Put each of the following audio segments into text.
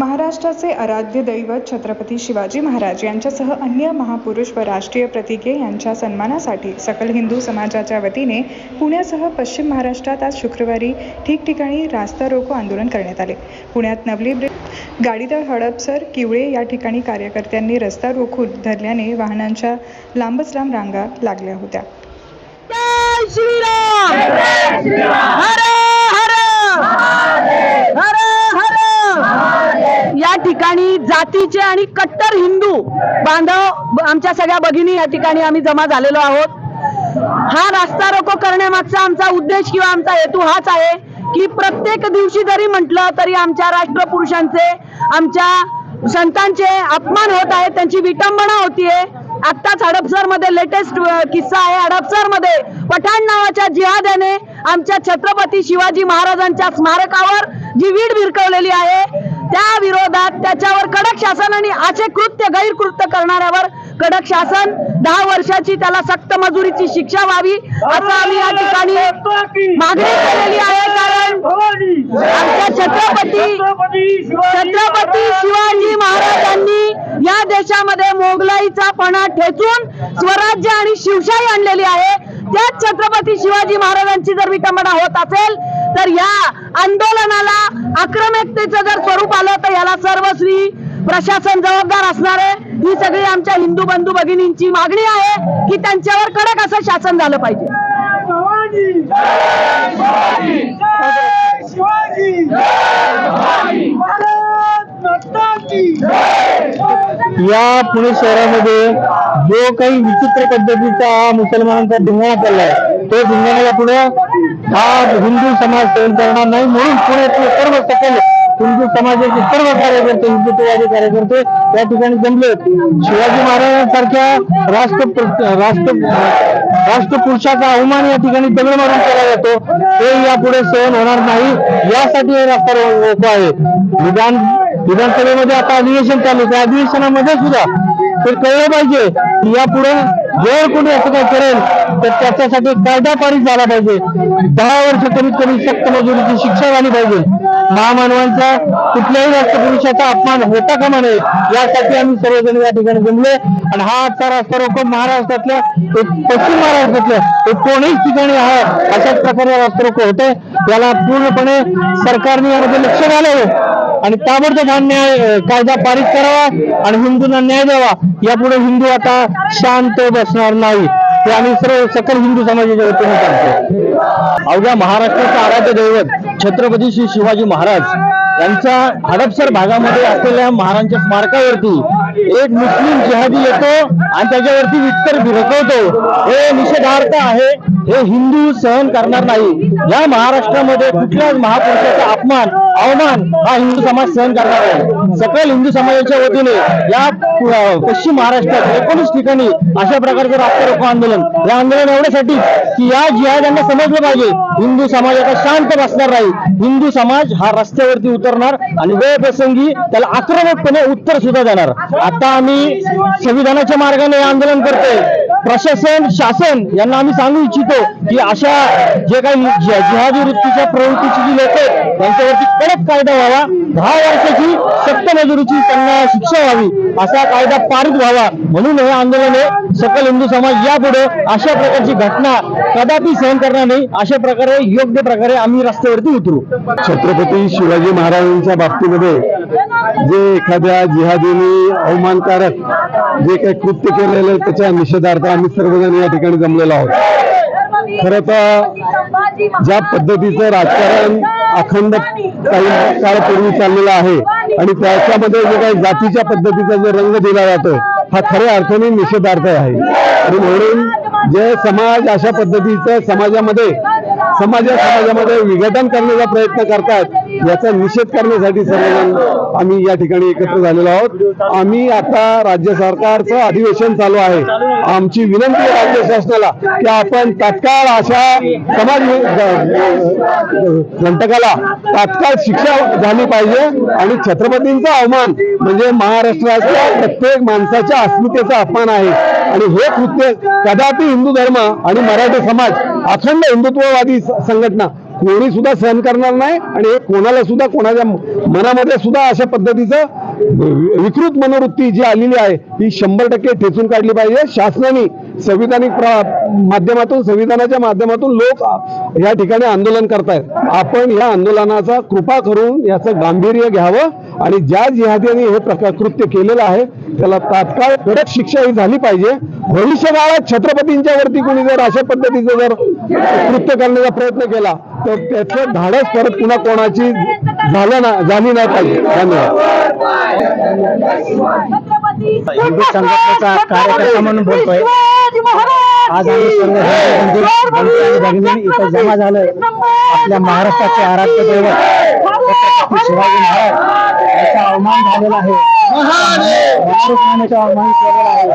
महाराष्ट्राचे आराध्य दैवत छत्रपती शिवाजी महाराज यांच्यासह अन्य महापुरुष व राष्ट्रीय प्रतीके यांच्या सन्मानासाठी सकल हिंदू समाजाच्या वतीने पुण्यासह पश्चिम महाराष्ट्रात आज शुक्रवारी ठिकठिकाणी रास्ता रोको आंदोलन करण्यात आले. पुण्यात नवली ब्रिज गाडीदळ हडपसर किवळे या ठिकाणी कार्यकर्त्यांनी रस्ता रोखून धरल्याने वाहनांच्या लांबच लांब रांगा लागल्या होत्या जय श्रीराम हर हर हर हर या ठिकाणी जातीचे आणि कट्टर हिंदू बांधव आमच्या सगळ्या भगिनी या ठिकाणी आम्ही जमा झालेलो आहोत. हा रास्ता रोको करण्यामागचा आमचा उद्देश किंवा आमचा हेतू हाच आहे की प्रत्येक दिवशी जरी म्हटलं तरी आमच्या राष्ट्रपुरुषांचे आमच्या संतांचे अपमान होत आहेत त्यांची विटंबना होतीये. आत्ताच हडपसरमध्ये लेटेस्ट किस्सा आहे. हडपसरमध्ये पठाण नावाच्या जिहाद्याने आमच्या छत्रपती शिवाजी महाराजांच्या स्मारकावर जी वीड भिरकवलेली आहे. त्या विरोधात त्याच्यावर कडक शासन आणि असे कृत्य गैरकृत्य करणाऱ्यावर कडक शासन दहा वर्षाची त्याला सक्त मजुरीची शिक्षा व्हावी असं आम्ही या ठिकाणी मागणी केलेली आहे. कारण आमच्या छत्रपती छत्रपती शिवाजी महाराजांनी या देशामध्ये मोगलाईचा पणा ठेचून स्वराज्य आणि शिवशाही आणलेली आहे. त्याच छत्रपती शिवाजी महाराजांची जर विटंबना होत असेल तर या आंदोलनाला आक्रमकतेचं जर स्वरूप आलं तर याला सर्वस्वी प्रशासन जबाबदार असणार आहे. ही सगळी आमच्या हिंदू बंधू भगिनींची मागणी आहे की त्यांच्यावर कडक असं शासन झालं पाहिजे. या पुणे शहरामध्ये जो काही विचित्र पद्धतीचा हा मुसलमानांचा धिंगाणा चाललाय तो धिंगाणाला पुढे हा हिंदू समाज सहन करणार नाही म्हणून पुण्यातले सर्व सकल हिंदू समाजाचे सर्व कार्यकर्ते हिंदुत्ववादी कार्यकर्ते या ठिकाणी जमले शिवाजी महाराजांसारख्या राष्ट्र राष्ट्र राष्ट्रपुरुषाचा अवमान या ठिकाणी दगड मारून केला जातो ते यापुढे सहन होणार नाही यासाठी हे रस्ता रोको आहे. विधान विधानसभेमध्ये आता अधिवेशन चालू त्या अधिवेशनामध्ये सुद्धा ते कळलं पाहिजे की यापुढे जर कोणी असं काय करेल तर त्याच्यासाठी कायदा पारित झाला पाहिजे. दहा वर्ष कमीत कमी सक्त मजुरीची शिक्षा झाली पाहिजे. महामानवांचा कुठल्याही राष्ट्रपुरुषाचा अपमान होता का नये यासाठी आम्ही सर्वजण या ठिकाणी जमले आणि हा आजचा रास्ता रोको महाराष्ट्रातल्या एक पश्चिम महाराष्ट्रातल्या कोणीही ठिकाणी हा अशाच प्रकारे रास्ता रोको होते याला पूर्णपणे सरकारने यामध्ये लक्ष घालावं. आणि ताबडतोब हा न्याय कायदा पारित करावा आणि हिंदूंना न्याय द्यावा. यापुढे हिंदू आता शांत बसणार नाही. ते आम्ही सर्व सकल हिंदू समाजाच्या वतीने सांगतो. अवघ्या महाराष्ट्राचं आराध्य दैवत छत्रपती श्री शिवाजी महाराज त्यांच्या हडपसर भागामध्ये असलेल्या महाराजांच्या स्मारकावरती एक मुस्लिम जिहादी येतो आणि त्याच्यावरती विस्तर भिरकवतो. हे निषेधार्थ आहे. हे हिंदू सहन करणार नाही. या महाराष्ट्रामध्ये कुठल्याच महापुरुषाचा अपमान अवमान हा हिंदू समाज सहन करणार नाही. सकल हिंदू समाजाच्या वतीने या पश्चिम महाराष्ट्रात एकोणीस ठिकाणी अशा प्रकारचं रास्ता आंदोलन. या आंदोलन एवढ्यासाठी की या जिहाद्यांना समजलं पाहिजे. हिंदू समाज आता शांत बसणार नाही. हिंदू समाज हा रस्त्यावरती उतर करणार आणि वेळ प्रसंगी त्याला आक्रमकपणे उत्तर सुद्धा देणार. आता आम्ही संविधानाच्या मार्गाने आंदोलन करतोय. प्रशासन शासन यांना आम्ही सांगू इच्छितो की अशा जे काही जिहादी वृत्तीच्या प्रवृत्तीची जी लोक आहेत त्यांच्यावरती कडक कायदा व्हावा. दहा वर्षाची सक्त मजुरीची त्यांना शिक्षा व्हावी असा कायदा पारित व्हावा. म्हणून हे आंदोलन हे सकल हिंदू समाज यापुढे अशा प्रकारची घटना कदापि सहन करणार नाही अशा प्रकारे योग्य प्रकारे आम्ही रस्त्यावरती उतरू. छत्रपती शिवाजी महाराजांच्या बाबतीमध्ये जे एखाद्या जिहादीने अवमानकारक जे काही कृत्य केलेलं आहे त्याच्या निषेधार्थ आम्ही सर्वजण या ठिकाणी जमलेलो आहोत. खरं तर ज्या पद्धतीचं राजकारण अखंड काही काळपूर्वी चाललेलं आहे आणि त्याच्यामध्ये जे काही जातीच्या पद्धतीचा जो रंग दिला जातो हा खऱ्या अर्थाने निषेधार्थ आहे. आणि म्हणून जे समाज अशा पद्धतीचं समाजामध्ये समाजा समाजामध्ये विघटन करण्याचा प्रयत्न करतात याचा निषेध करण्यासाठी सर्वजण आम्ही या ठिकाणी एकत्र झालेलो आहोत. आम्ही आता राज्य सरकारचं अधिवेशन चालू आहे. आमची विनंती आहे राज्य शासनाला की आपण तात्काळ अशा समाज घंटकाला तात्काळ शिक्षा झाली पाहिजे आणि छत्रपतींचा अवमान म्हणजे महाराष्ट्राच्या प्रत्येक माणसाच्या अस्मितेचा अपमान आहे. आणि हे कृत्य कदापि हिंदू धर्म आणि मराठी समाज अखंड हिंदुत्ववादी संघटना. कोणी सुद्धा सहन करणार नाही आणि हे कोणाला सुद्धा कोणाच्या मनामध्ये सुद्धा अशा पद्धतीचं विकृत मनोवृत्ती जी आलेली आहे ही शंभर टक्के ठेचून काढली पाहिजे. शासनाने संविधानिक माध्यमातून संविधानाच्या माध्यमातून लोक या ठिकाणी आंदोलन करतायत. आपण या आंदोलनाचा कृपा करून याचं गांभीर्य घ्यावं आणि ज्या जिहाद्यांनी हे प्रकार कृत्य केलेलं आहे त्याला तात्काळ कडक शिक्षा ही झाली पाहिजे. भविष्य काळात छत्रपतींच्या वरती कोणी जर अशा पद्धतीचं जर कृत्य करण्याचा प्रयत्न केला तर त्याचं धाडस परत पुन्हा कोणाची झालं ना झाली नाही पाहिजे. धन्यवाद. हिंदू संघटनेचा कार्यकर्ता म्हणून बोलतोय. आज आम्ही सर्व भगिनी इथं जमा झालोय आपल्या महाराष्ट्राचे आराध्य दैवत. छत्रपती शिवाजी महाराज याचा अवमान झालेला आहे. महाराष्ट्राचा अवमान केलेला आहे.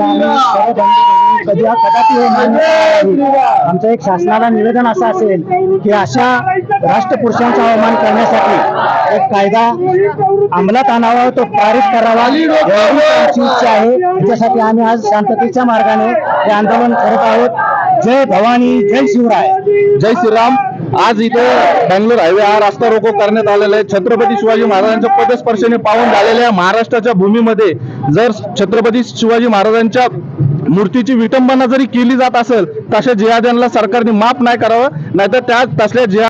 आम्ही सर्व बंधू भगिनी कधी कदापि हे मान्य. आमचं एक शासनाला निवेदन असं असेल की अशा राष्ट्रपुरुषांचा अवमान करण्यासाठी कायदा अंमलात आणावा तो पारित करावा. आमची इच्छा आहे. त्याच्यासाठी आम्ही आज शांततेच्या मार्गाने हे आंदोलन करत आहोत. जय भवानी जय शिवराय. जय श्रीराम. आज इथे बंगलोर हायवे हा रस्ता रोको करण्यात आलेला आहे. छत्रपती शिवाजी महाराजांच्या पदस्पर्शने पावन झालेल्या महाराष्ट्राच्या भूमीमध्ये जर छत्रपती शिवाजी महाराजांच्या मूर्तीची विटंबना जरी केली जात असेल तशा जिहाद्यांना सरकारने माफ नाही करावं नाहीतर त्या तसल्या जिहा